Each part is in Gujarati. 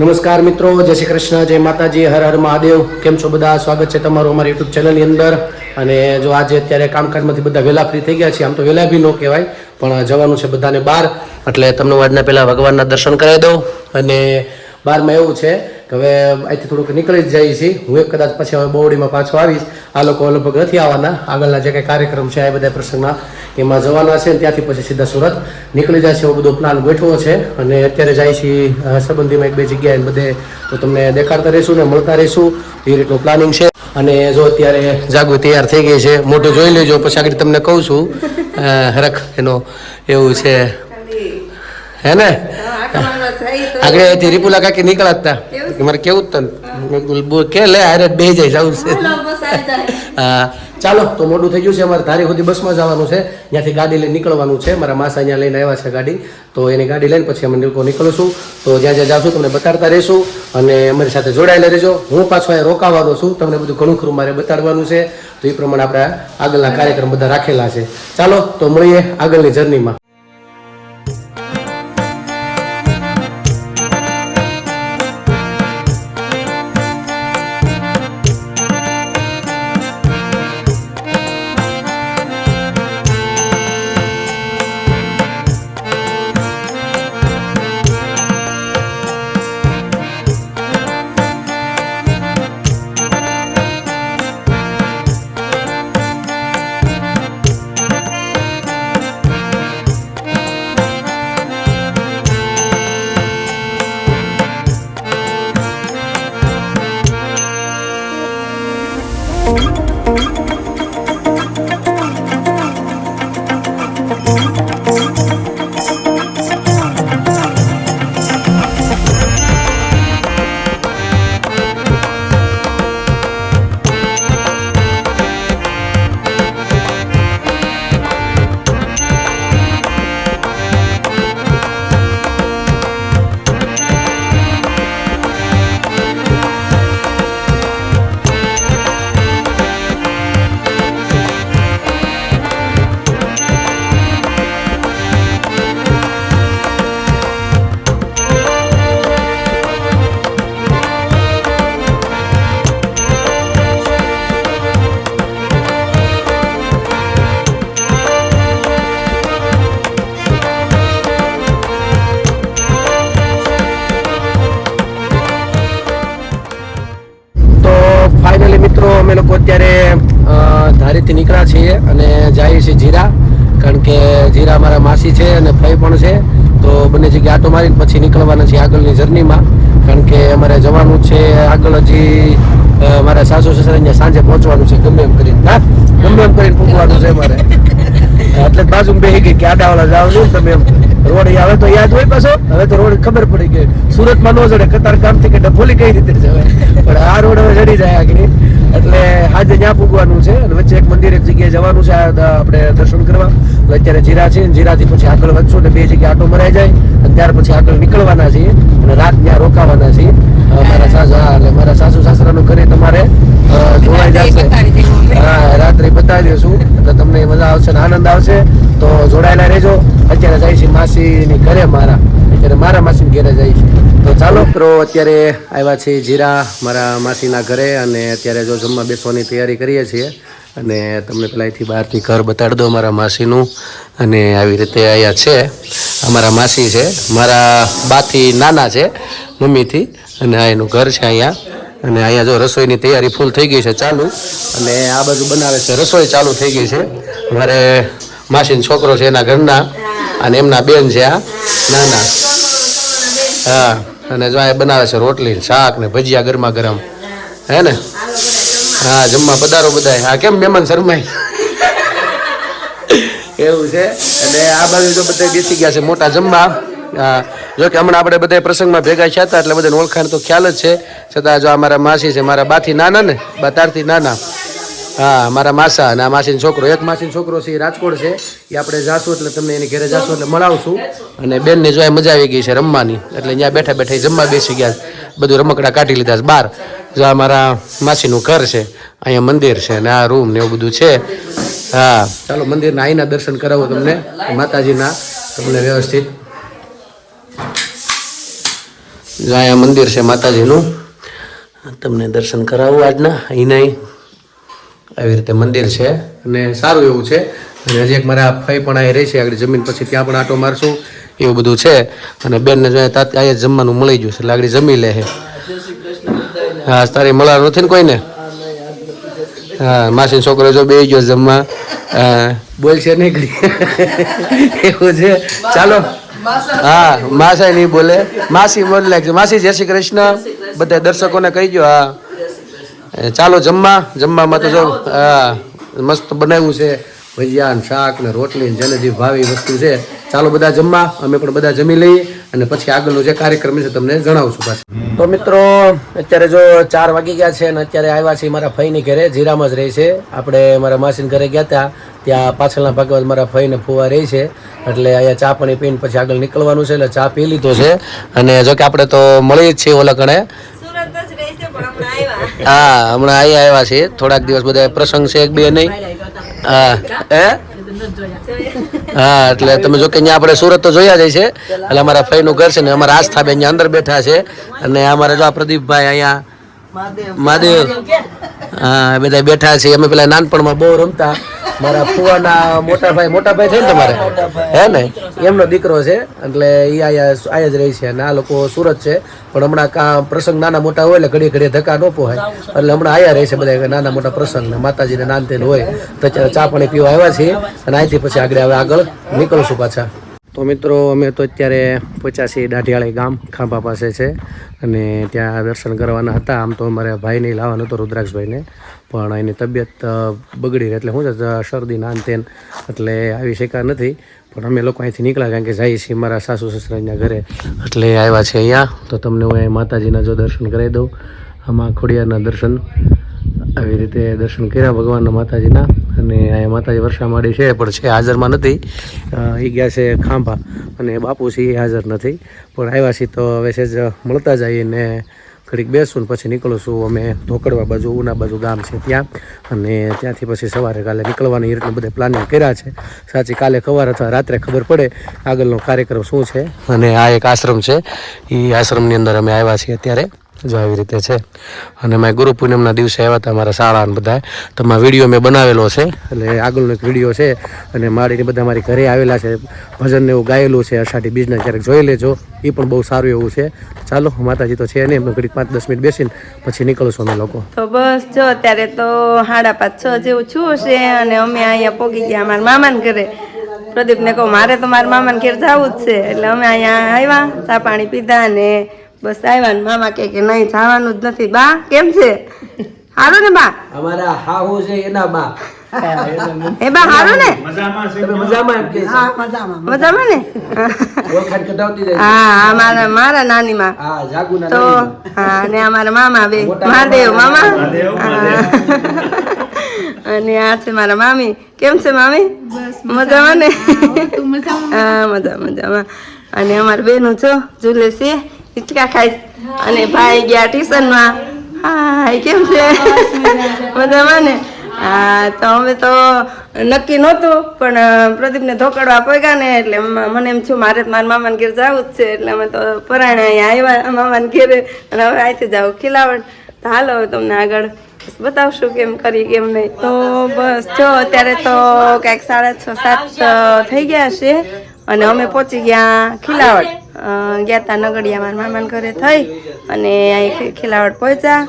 નમસ્કાર મિત્રો, જય શ્રી કૃષ્ણ, જય માતાજી, હર હર મહાદેવ. કેમ છો બધા? સ્વાગત છે તમારું અમારી યુટ્યુબ ચેનલની અંદર. અને જો આજે અત્યારે કામકાજમાંથી બધા વહેલા ફ્રી થઈ ગયા છે આમ તો વહેલા બી ન કહેવાય, પણ જવાનું છે બધાને બહાર. એટલે તમને આજના પહેલાં ભગવાનના દર્શન કરાવી દઉં. અને બારમાં એવું છે હવે અહીંથી થોડુંક નીકળી જ જઈએ છીએ હું એક કદાચ પછી હવે બોવડીમાં પાછો આવીશ. આ લોકો લગભગ નથી આવવાના. આગળના જે કંઈ કાર્યક્રમ છે, આ બધા પ્રસંગના, એમાં જવાના છે. ત્યાંથી પછી સીધા સુરત નીકળી જાય છે. એવો બધો પ્લાન ગોઠવો છે. અને અત્યારે જાય છીએ સંબંધીમાં એક બે જગ્યાએ બધે તો તમને દેખાડતા રહીશું ને મળતા રહીશું. એ રીતનું પ્લાનિંગ છે. અને જો અત્યારે જાગુ તૈયાર થઈ ગઈ છે મોટું જોઈ લેજો. પછી આગળ તમને કહું છું રખ એનો એવું છે. હે ને? આગળ અહીંથી રીપુલા કાકી નીકળ્યા હતા. કે મારે કેવું તન? કે લે હારે બે જાય જવું છે. હા. ચાલો તો મોડું થઈ ગયું છે. અમારે ધારી સુધી બસમાં જવાનું છે. ત્યાંથી ગાડી લઈને નીકળવાનું છે. મારા માસા અહીંયા લઈને આવ્યા છે ગાડી. તો એની ગાડી લઈને પછી અમે લોકો નીકળશું. તો જ્યાં જ્યાં જાશું તમને બતાડતા રહીશું. અને અમારી સાથે જોડાયેલા રહેજો. હું પાછો અહીંયા રોકાવાનો છું. તમને બધું ઘણું ખરું મારે બતાડવાનું છે. તો એ પ્રમાણે આપણે આગળના કાર્યક્રમ બધા રાખેલા છે. ચાલો તો મળીએ આગળની જર્નીમાં. અને છે જીરા, કારણ કે જીરા મારા માસી છે અને ફઈ પણ છે. તો બંને જગ્યાએ આટો મારીને પછી નીકળવાના છે આગળની જર્નીમાં. કારણ કે અમારે જવાનું છે આગળ હજી મારા સાસુ સસરા સાંજે પહોંચવાનું છે, ગમે એમ કરીને. હા? ગમે એમ કરીને પૂગવાનું છે મારે એટલે બાજુ બેસી ગઈ કે આડાવાળા જાવ નહીં તમે એમ રોડ હવે તો યાદ હોય પાછો? હવે તો રોડ ખબર પડી ગઈ. સુરતમાં નો જડે, કતાર ગામથી કે ડભોલી કઈ રીતે જવાય? પણ આ રોડ હવે ચડી જાય આગળ. એટલે આજે ત્યાં પૂગવાનું છે અને વચ્ચે એક મંદિર એક જગ્યાએ જવાનું છે આપણે દર્શન કરવા. એટલે અત્યારે જીરા છે જીરાથી પછી આગળ વધશું ને બે જગ્યાએ આટો મરાઈ જાય અને ત્યાર પછી આગળ નીકળવાના છીએ અને રાત ત્યાં રોકાવાના છીએ. મારા સાસા એટલે મારા સાસુ સાસરાનું ઘરે તમારે જોવાઈ જશે. હા રાત્રે બતાવી દઈશું એટલે તમને મજા આવશે ને આનંદ આવશે. તો જોડાયેલા રહેજો. અત્યારે જાય છે માસીની ઘરે મારા. અત્યારે મારા માસીની ઘરે જાય છે. તો ચાલો. મિત્રો અત્યારે આવ્યા છે જીરા મારા માસીના ઘરે અને અત્યારે જો જમવા બેસવાની તૈયારી કરીએ છીએ અને તમને પેલા બહારથી ઘર બતાડી દો મારા માસીનું. અને આવી રીતે અહીંયા છે. અમારા માસી છે. મારા બાથી નાના છે, મમ્મીથી. અને આ એનું ઘર છે અહીંયા. અને અહીંયા જો રસોઈની તૈયારી ફૂલ થઈ ગઈ છે ચાલુ. અને આ બાજુ બનાવે છે રસોઈ ચાલુ થઈ ગઈ છે. મારે માસીનો છોકરો છે એના ઘરના. અને એમના બેન છે આ નાના. હા, અને જો આ બનાવે છે રોટલી શાક ને ભજીયા ગરમા ગરમ. હે ને? હા, જમવા પધારો બધાય. હા, કેમ મહેમાન શરમાય? એવું છે? અને આ બાજુ જો બધા બેસી ગયા છે મોટા જમવા. હા, જો કે હમણાં આપણે બધા પ્રસંગમાં ભેગા થયા હતા, એટલે બધાને ઓળખાણ તો ખ્યાલ જ છે. છતાં જો આ મારા માસી છે, મારા બાથી નાના ને બા તારથી નાના. હા, મારા માસા અને આ માસીનો છોકરો. એક માસીનો છોકરો છે, એ રાજકોટ છે. એ આપણે જાશું એટલે તમને એની ઘરે જાશું એટલે મળાવશું. અને બેનને જો મજા આવી ગઈ છે રમવાની. એટલે અહીંયા બેઠા બેઠા જમવા બેસી ગયા. બધું રમકડા કાઢી લીધા બહાર જો આ મારા માસીનું ઘર છે, અહીંયા મંદિર છે અને આ રૂમ ને એવું બધું છે. હા. ચાલો મંદિરના આઈના દર્શન કરાવો તમને, માતાજીના, તમને વ્યવસ્થિત. જો અહીંયા મંદિર છે માતાજીનું, તમને દર્શન કરાવું આજના અહીં અહીં. આવી રીતે મંદિર છે અને સારું એવું છે. અને હજી એક મારા ફઈ પણ અહીં રહે છે આગળ જમીન પછી ત્યાં પણ આટો મારશું એવું બધું છે. અને બેનને જો તાત અહીંયા જમવાનું મળી ગયું છે એટલે આગળ જમી લે છે હા તારી મળવાનું નથી ને કોઈને? હા માસીનો છોકરો જો બે ગયો જમવા. હા, બોલ છે નહીં એવું છે? ચાલો. હા માસા નહીં બોલે. માસી બોલ માસી જય શ્રી કૃષ્ણ. બધા દર્શકોને કહી ગયો હા. ચાલો જમવા જમવામાં તો જો હા મસ્ત બનાવ્યું છે. ભજીયા ને શાક ને રોટલી જેને જે ભાવી વસ્તુ છે. ચાલો બધા જમવા અમે પણ બધા જમી લઈએ અને પછી આગળનો જે કાર્યક્રમ છે તમને જણાવશું પાછું. તો મિત્રો અત્યારે જો ચાર વાગી ગયા છે અને અત્યારે આવ્યા છે મારા ફઈની ઘરે જીરામાં જ રહે છે. આપણે મારા માસીના ઘરે ગયા હતા. ત્યાં પાછળના ભાગમાં મારા ફઈને ફુવા રહી છે. એટલે અહીંયા ચા પાણી પીને પછી આગળ નીકળવાનું છે એટલે ચા પી લીધો છે. અને જો કે આપણે તો મળી જ છીએ ઓલા કણે સુરત જ રહેશે પણ હમણાં આવ્યા હા, હમણાં અહીં આવ્યા છે થોડાક દિવસ બધા પ્રસંગ છે, એક બે નહીં. હા. હે? હા, એટલે તમે જો કે અહીંયા આપણે સુરત તો જોયા જાય છે એટલે અમારા ફઈનું ઘર છે ને અમારા આસ્થાબેન અહીંયા અંદર બેઠા છે. અને અમારા જો આ પ્રદીપભાઈ અહીંયા મહાદેવ. હા બધા બેઠા છે. અમે પેલા નાનપણમાં બહુ રમતા. મારા ફુવાના મોટા ભાઈ મોટા ભાઈ થાય ને તમારે? હે ને? એમનો દીકરો છે એટલે એ અહીંયા આયા જ રહી છે. અને આ લોકો સુરત છે પણ હમણાં કા પ્રસંગ નાના મોટા હોય એટલે ઘડીએ ઘડીએ ધક્કા ન પોહાય. એટલે હમણાં આયા રહે છે બધા નાના મોટા પ્રસંગ ને માતાજીને નાનતેન હોય તો ચા પાણી પીવા આવ્યા છીએ અને અહીંથી પછી આગળ હવે આગળ નીકળશું પાછા. તો મિત્રો, અમે તો અત્યારે પચાસી દાઢિયાળી ગામ ખાંભા પાસે છે અને ત્યાં દર્શન કરવાના હતા. આમ તો અમારે ભાઈને લાવવાનો હતો, રુદ્રાક્ષભાઈને. પણ એની તબિયત બગડી એટલે શું છે શરદી નાન તેન એટલે આવી શક્યા નથી. પણ અમે લોકો અહીંથી નીકળ્યા કારણ કે જઈએ છીએ મારા સાસુ સસરાના ઘરે. એટલે આવ્યા છે અહીંયા. તો તમને હું માતાજીના જો દર્શન કરાવી દઉં. આમાં ખોડિયારના દર્શન, આવી રીતે દર્શન કર્યા ભગવાનના માતાજીના. અને અહીંયા માતાજી વર્ષામાડી છે, પણ છે હાજરમાં નથી. એ ગયા છે ખાંભા. અને બાપુ છે એ હાજર નથી. પણ આવ્યા છીએ તો હવે છે જ મળતા જઈએ ને ઘડીક બેસું ને પછી નીકળશું અમે ધોકડવા બાજુ, ઉના બાજુ ગામ છે ત્યાં. અને ત્યાંથી પછી સવારે કાલે નીકળવાની રીતનું બધા પ્લાનિંગ કર્યા છે. સાચી કાલે ખબર અથવા રાત્રે ખબર પડે આગળનો કાર્યક્રમ શું છે. અને આ એક આશ્રમ છે. એ આશ્રમની અંદર અમે આવ્યા છીએ અત્યારે. જો આવી રીતે છે. અને મેં ગુરુ પૂનમના દિવસે આવ્યા હતા મારા શાળા ને બધા તમારા વીડિયો મેં બનાવેલો છે. એટલે આગળનો એક વીડિયો છે. અને માળીને બધા મારી ઘરે આવેલા છે. ભજનને એવું ગાયેલું છે. અષાઢી બીજને ક્યારેક જોઈ લેજો. એ પણ બહુ સારું એવું છે. ચાલો, માતાજી તો છે નહીં. એમનું ઘડીક પાંચ દસ મિનિટ બેસીને પછી નીકળશું અમે લોકો. તો બસ, જો અત્યારે તો સાડા પાંચ છ જેવું છું છે અને અમે અહીંયા પોગી ગયા મારા મામાને ઘરે. પ્રદીપને કહું, મારે તો મારા મામાને ઘેર જવું જ છે. એટલે અમે અહીંયા આવ્યા, ચા પાણી પીધા અને બસ આવ્યા ને મામા કહે કે નહીં જવાનું જ નથી. બા કેમ છે? સારું ને બા. અમારા હાહુ છે એના બા. એ બા સારું ને. મજામાં એમ કે મજામાં ને? ઓળખાણ કઢાવતી જાય હા હા મારા મારા નાની માં હા જાગુના તો હા અને અમારા મામા બે. મહાદેવ મામા. અને આ છે મારા મામી. કેમ છે મામી? મજામાં. ને? હા મજા મજામાં. અને અમારા બેનું છો જુલે છે. હિચકા ખાઈશ અને ભાઈ ગયા ટ્યુશનમાં. હાય કેમ છે? મજામાં. ને? હા તો અમે તો નક્કી નહોતું પણ પ્રદીપને ધોકડવા પગ્યા ને એટલે મને એમ છું મારે મારા મામાને ઘેર જવું જ છે એટલે અમે તો પરાણે અહીંયા આવ્યા મામાને ઘેરે. અને હવે અહીંથી જાવ ખીલાવડ. તો હાલો તમને આગળ બતાવશું કેમ કરી કેમ નહીં. તો બસ જો અત્યારે તો કાંઈક સાડા છ સાત થઈ ગયા છે. અને અમે પહોંચી ગયા ખીલાવડ. ગયા હતા નગડિયા મારા મામાના ઘરે થઈ અને અહીં ખિલાવડ પહોંચ્યા.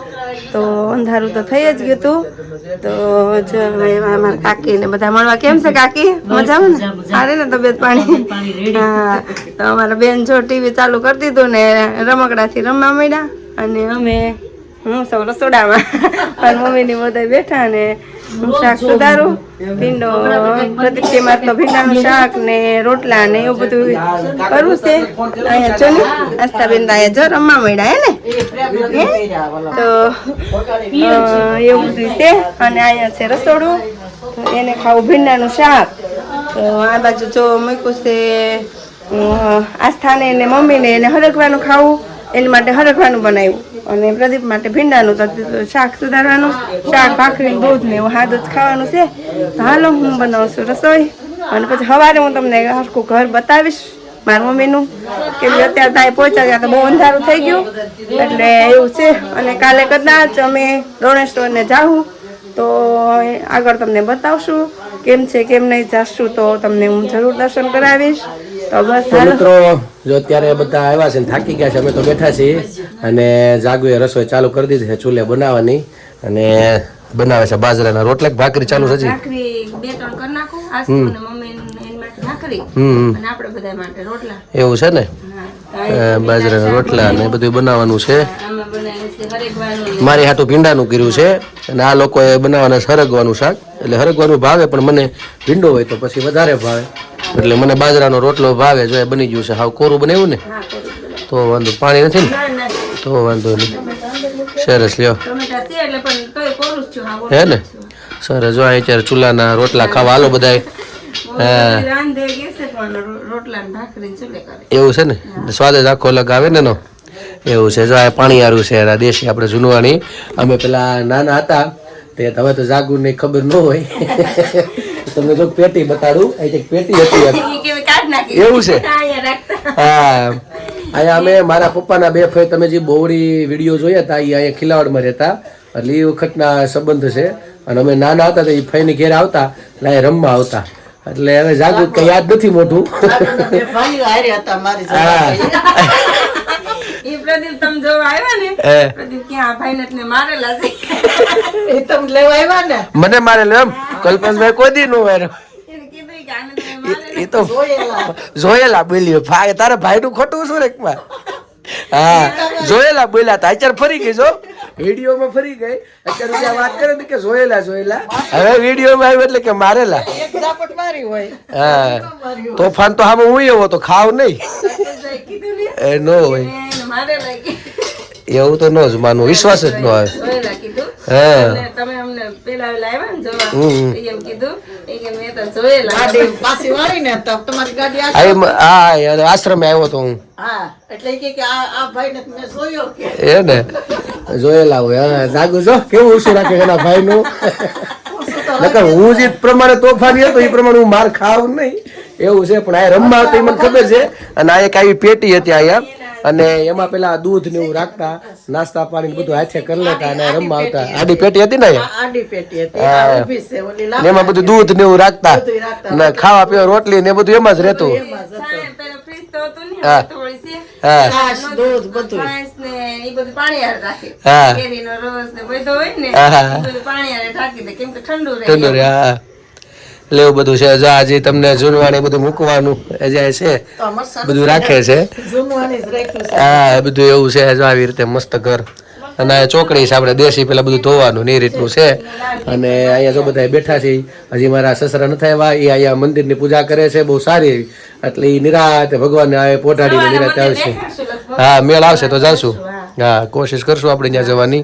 તો અંધારું તો થઈ જ ગયું હતું. તો જો મારા કાકી ને બધા મળવા. કેમ છે કાકી? મજામાં ને? સારી ને તબિયત પાણી? હા તો અમારા બેન જો ટીવી ચાલુ કરી દીધું ને રમકડાથી રમવા માંડ્યા. અને અમે હું સૌ રસોડામાં. મમ્મીની બધા બેઠા ને શાક સુધારું, ભીંડો પ્રતિક્રિયામાં તો ભીંડાનું શાક ને રોટલા ને એવું બધું કરવું છે. અહીંયા જો ને, આસ્થાબેન અહીંયા જો રમવા મળ્યા હે ને? તો એવું બધું છે. અને અહીંયા છે રસોડું. એને ખાવું ભીંડાનું શાક. તો આ બાજુ જો મૂક્યું છે આસ્થાને એને મમ્મીને એને હરગવાનું ખાવું. એની માટે હરખવાનું બનાવ્યું. અને પ્રદીપ માટે ભીંડાનું તો શાક સુધારવાનું. શાક, ભાખરી, દૂધ ને એવું હાથ ખાવાનું છે. તો હાલો, હું બનાવું છું રસોઈ. અને પછી સવારે હું તમને હરખું ઘર બતાવીશ મારા મમ્મીનું. કે અત્યારે ત્યાં પહોંચ્યા ગયા તો બહુ અંધારું થઈ ગયું. એટલે એવું છે. અને કાલે કદાચ અમે રણેશ્વરને જાઉં તો આગળ તમને બતાવશું. કેમ છે, કેમ નહીં જાશું, તો તમને હું જરૂર દર્શન કરાવીશ. મિત્રો જો અત્યારે બધા આવ્યા છે ને થાકી ગયા છે અમે તો બેઠા છીએ. અને જાગુએ રસોઈ ચાલુ કરી દીધી છે ચૂલે બનાવવાની. અને બનાવે છે બાજરાના રોટલા. ભાખરી ચાલુ છે બે ત્રણ કરી નાખું. મમ્મી ભાખરી હમ હમ. અને આપણે બધા માટે રોટલા. એવું છે ને? બાજરાના રોટલા ને બધું બનાવવાનું છે. મારી હાથું ભીંડાનું કર્યું છે અને આ લોકોએ બનાવવાના હરગવાનું શાક. એટલે હરગવાનું ભાવે, પણ મને ભીંડો હોય તો પછી વધારે ભાવે. એટલે મને બાજરાનો રોટલો ભાવે, જો એ બની ગયું છે. હાવ કોરું બનાવ્યું ને. તો વાંધો, પાણી નથી ને? તો વાંધો નહીં. સરસ, લ્યો. હા ને? સરસ, જો અત્યારે ચૂલાના રોટલા ખાવા હાલો બધાય. એવું છે ને? સ્વાદ જ આખો અલગ આવે ને એનો. એવું છે. જો આ પાણી હારું છે આ દેશી આપણે જૂનવાણી. અમે પેલા નાના હતા તે હવે તો જાગુ ને ખબર ન હોય. તમને જો પેટી બતાડું અહીં એક પેટી હતી એવું છે? હા અહીંયા અમે મારા પપ્પાના બે ફઈ તમે જે બોવડી વીડિયો જોયા હતા એ અહીંયા ખિલાવડમાં રહેતા. એટલે એ વખતના સંબંધ છે. અને અમે નાના હતા તો એ ફઈની ઘેર આવતા એટલે રમવા આવતા. એટલે હવે જાગૃત કઈ યાદ નથી મોટું મારેલા મને મારે લે એમ? કલ્પેશભાઈ કોઈ દી નું માર્યો. મારેલા એ તો જોયેલા. બોલ્યો. ભાઈ તારા ભાઈ નું ખોટું શું રેકમાં હા. જોયેલા બોલ્યા તા. અત્યારે ફરી ગઈ જો વિડીયોમાં ફરી ગઈ. અત્યારે સુધી વાત કરે ને કે જોયેલા જોયેલા. હવે વિડીયોમાં આવ્યું એટલે કે મારેલા. હા. તોફાન તો હામે હું એવો તો ખાવ નહીં. એ નો હોય. એવું તો નો જ માનવું. વિશ્વાસ જ ન આવે. હા. તમે અમને પેલા વેલા આવ્યા ને જોવા હમ. એમ કીધું એ કે મેં તો જોયેલા પાછી વાળી ને તો તમારી ગાડી આ- આ એમ- હા યાર, આશ્રમે આવ્યો તો હું. એટલે કે કે આ આ ભાઈને મેં જોયો કે. એ ને. જોયેલા હોય જાગુ જો કેવું ઓછું રાખે એના ભાઈ નું નકર હું જે પ્રમાણે તોફાની હતો એ પ્રમાણે હું માર ખાવ નહીં. એવું છે પણ આ રમવા હતી એ મને ખબર છે. અને આ એક આવી પેટી હતી અહીંયા. અને એમાં પેલા દૂધ ને એવું રાખતા નાસ્તા પાણી બધું હાથે કરી લેતા અને રમવા આવતા. આડી પેટી હતી ને આડી પેટી હતી. એમાં બધું દૂધ ને એવું રાખતા. ને ખાવા પીવા રોટલી ને બધું એમાં જ રહેતું. ઠંડુ રહે. રે હા. એટલે એવું બધું છે. જો આજે તમને જૂનવાણી બધું મૂકવાનું એ જે છે બધું રાખે છે. હા બધું એવું છે. જો આવી રીતે મસ્ત ઘર. અને આ ચોકડી છે આપણે દેશી પેલા બધું ધોવાનું ને એ રીતનું છે. અને અહીંયા જો બધા બેઠા છે. હજી મારા સસરા નથી આવ્યા. એ અહીંયા મંદિરની પૂજા કરે છે. બહુ સારી એવી. એટલે એ નિરાતે ભગવાનને આવે પોટાડીને નિરાતે આવશે. હા મેળ આવશે તો જાશું. હા. કોશિશ કરશું આપણે ત્યાં જવાની.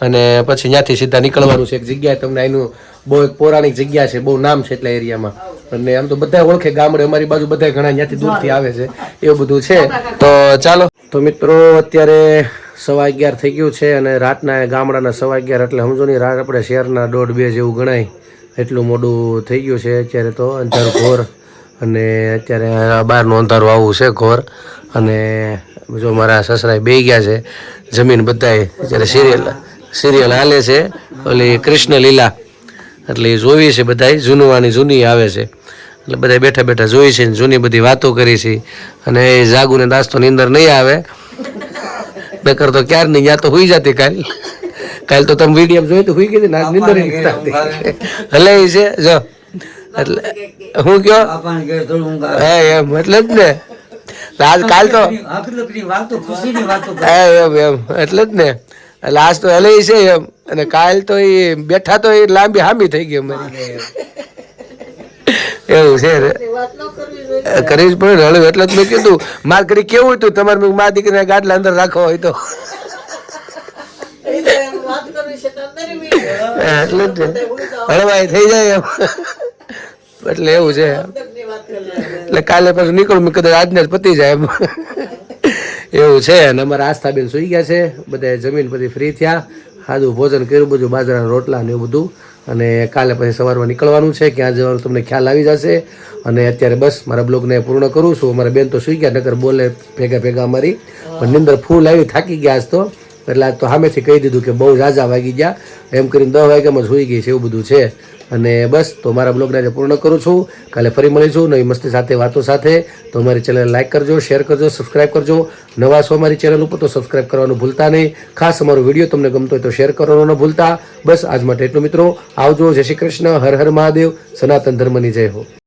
અને પછી ત્યાંથી સીધા નીકળવાનું છે. એક જગ્યાએ તમને એનું બહુ એક પૌરાણિક જગ્યા છે બહુ નામ છે એટલા એરિયામાં. અને આમ તો બધા ઓળખે ગામડે અમારી બાજુ બધા ઘણા ત્યાંથી દૂરથી આવે છે એવું બધું છે. તો ચાલો. તો મિત્રો અત્યારે સવા અગિયાર થઈ ગયું છે અને રાતના ગામડાના સવા અગિયાર એટલે સમજો નહીં રાત આપણે શહેરના દોઢ બે જેવું ગણાય. એટલું મોડું થઈ ગયું છે અત્યારે તો અંધારું ઘોર. અને અત્યારે બહારનું અંધારું આવું છે ઘોર. અને જો મારા સસરાએ બે ગયા છે જમીન બધાએ અત્યારે સિરિયલ સિરિયલ હાલે છે ઓલી કૃષ્ણ લીલા. એટલે એ જોઈએ છે બધાય જૂનવાની જૂની આવે છે. એટલે બધા બેઠા બેઠા જોઈ છે જૂની બધી વાતો કરી છે. અને એ જાગુને દાસ તો નીંદર નહીં આવે. બેકર તો ક્યાર નહીં યા તો હોઈ જતી કાલ. કાલ તો તમે વીડિયો જોઈ તો હોઈ ગઈ ને આજ નીંદર હલે છે જો. એટલે હું કયો? હા એમ એટલે જ ને. આજ કાલ તો એમ એમ એટલે જ ને. એટલે આજ તો હલે છે એમ. અને કાલ તો એ બેઠા તો એ લાંબી હામી થઈ ગઈ અમારી. એવું છે કરી જ પડે હળવે. એટલે જ મેં કીધું, માર કરી કેવું હતું? તમારે મેં મા દીકરીને ગાડલા અંદર રાખો હોય તો. એટલે જ હળવાય થઈ જાય એમ. એટલે એવું છે. એટલે કાલે પાછું નીકળું કદાચ આજને જ પતી જાય એમ. એવું છે, અને અમારા આસ્થાબેન સુઈ ગયા છે બધા જમીન પછી ફ્રી થયા સાદું ભોજન કર્યું, બધું બાજરાના રોટલા ને એવું બધું, અને કાલે પછી સવારમાં નીકળવાનું છે, ક્યાં જવાનું તમને ખ્યાલ આવી જશે, અને અત્યારે બસ મારા બ્લોગને પૂર્ણ કરું છું, અમારા બેન તો સુઈ ગયા નગર બોલે ભેગા ભેગા અમારી, પણ નિંદર ફૂલ આવી, થાકી ગયા આજ તો, એટલે આજ તો સામેથી કહી દીધું કે બહુ ઝાઝા વાગી ગયા, એમ કરીને દસ વાગ્યામાં સુઈ ગઈ છે, એવું બધું છે. અને બસ, તો મારા બ્લોગને આજે પૂર્ણ કરું છું. કાલે ફરી મળીશું નવી મસ્તી સાથે, વાતો સાથે. તો અમારી ચેનલ લાઇક કરજો, શેર કરજો, સબસ્ક્રાઇબ કરજો. નવા છો અમારી ચેનલ ઉપર તો સબસ્ક્રાઇબ કરવાનું ભૂલતા નહીં. ખાસ અમારો વીડિયો તમને ગમતો હોય તો શેર કરવાનો ન ભૂલતા. બસ, આજ માટે એટલું મિત્રો. આવજો, જય શ્રી કૃષ્ણ, હર હર મહાદેવ, સનાતન ધર્મની જય હો.